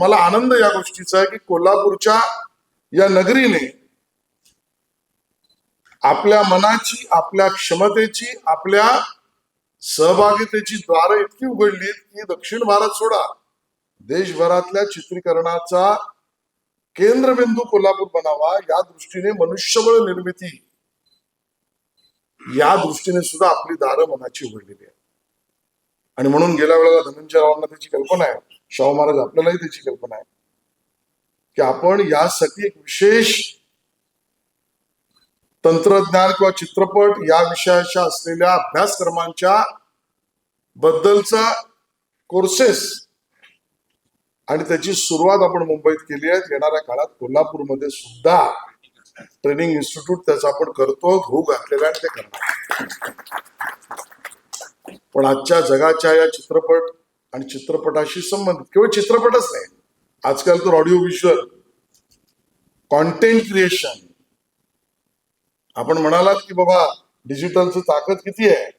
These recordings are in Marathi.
मला आनंद या गोष्टीचा आहे की कोल्हापूरच्या या नगरीने आपल्या मनाची आपल्या क्षमतेची आपल्या सहभागितेची द्वारं इतकी उघडली की दक्षिण भारत सोडा देशभरातल्या चित्रीकरणाचा केंद्रबिंदू कोल्हापूर बनावा या दृष्टीने मनुष्यबळ निर्मिती या दृष्टीने सुद्धा आपली दारं मनाची उघडलेली आहे आणि म्हणून गेल्या वेळेला धनंजय रावांना त्याची कल्पना आहे. शाहू महाराज आपल्यालाही त्याची कल्पना आहे. की आपण यासाठी एक विशेष तंत्रज्ञान किंवा चित्रपट या विषयाच्या असलेल्या अभ्यासक्रमांच्या बद्दलचा कोर्सेस आणि त्याची सुरुवात आपण मुंबईत केली आहे. येणाऱ्या काळात कोल्हापूरमध्ये सुद्धा ट्रेनिंग इन्स्टिट्यूट त्याचा आपण करतो घू घातलेला आहे आणि ते करणार पण आजच्या जगाच्या या चित्रपट आणि चित्रपटाशी संबंधित. केवळ चित्रपटच नाही. आजकाल तर ऑडिओ व्हिज्युअल कॉन्टेंट क्रिएशन आपण म्हणालात की बाबा डिजिटलचं ताकद किती आहे?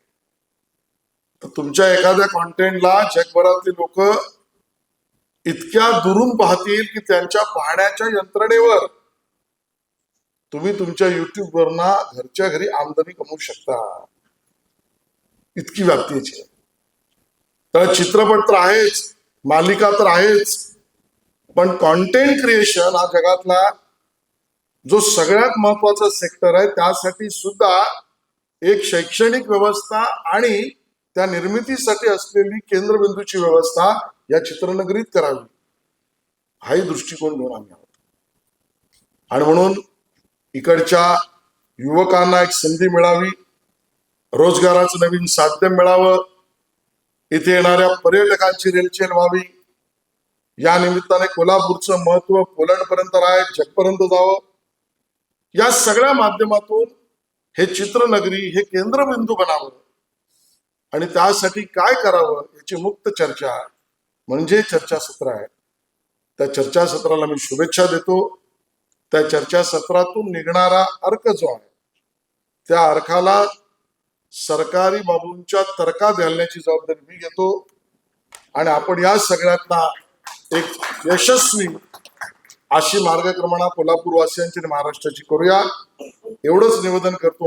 तर तुमच्या एखाद्या कॉन्टेंटला जगभरातले लोक इतक्या दुरून पाहतील की त्यांच्या पाहण्याच्या यंत्रणेवर तुम्ही तुमच्या युट्यूब वरना घरच्या घरी आमदनी कमवू शकता. इतकी व्याप्तीची आहे. तर चित्रपट तर आहेच मालिका तर आहेच पण कॉन्टेंट क्रिएशन हा जगातला जो सगळ्यात महत्त्वाचा सेक्टर आहे त्यासाठी सुद्धा एक शैक्षणिक व्यवस्था आणि त्या निर्मितीसाठी असलेली केंद्रबिंदूची व्यवस्था या चित्रनगरीत करावी. हाही दृष्टिकोन घेऊन आम्ही आहोत. आणि म्हणून इकडच्या युवकांना एक संधी मिळावी रोजगाराचं नवीन साध्य मिळावं इथे येणाऱ्या पर्यटकांची रेलचेल व्हावी. या निमित्ताने कोल्हापूरचं महत्त्व पोलंड पर्यंत राहे जगपर्यंत जावं. या सगळ्या माध्यमातून हे चित्रनगरी हे केंद्रबिंदू बनावं. आणि त्यासाठी काय करावं याची मुक्त चर्चा म्हणजे चर्चासत्र आहे. त्या चर्चासत्राला मी शुभेच्छा देतो. त्या चर्चासत्रातून निघणारा अर्क जो आहे त्या अर्काला सरकारी बाबूंच्या तर्का घालण्याची जबाबदारी मी घेतो. आणि आपण या सगळ्यांना एक यशस्वी अशी मार्गक्रमणा कोल्हापूरवासियांची आणि महाराष्ट्राची करूया. एवढंच निवेदन करतो.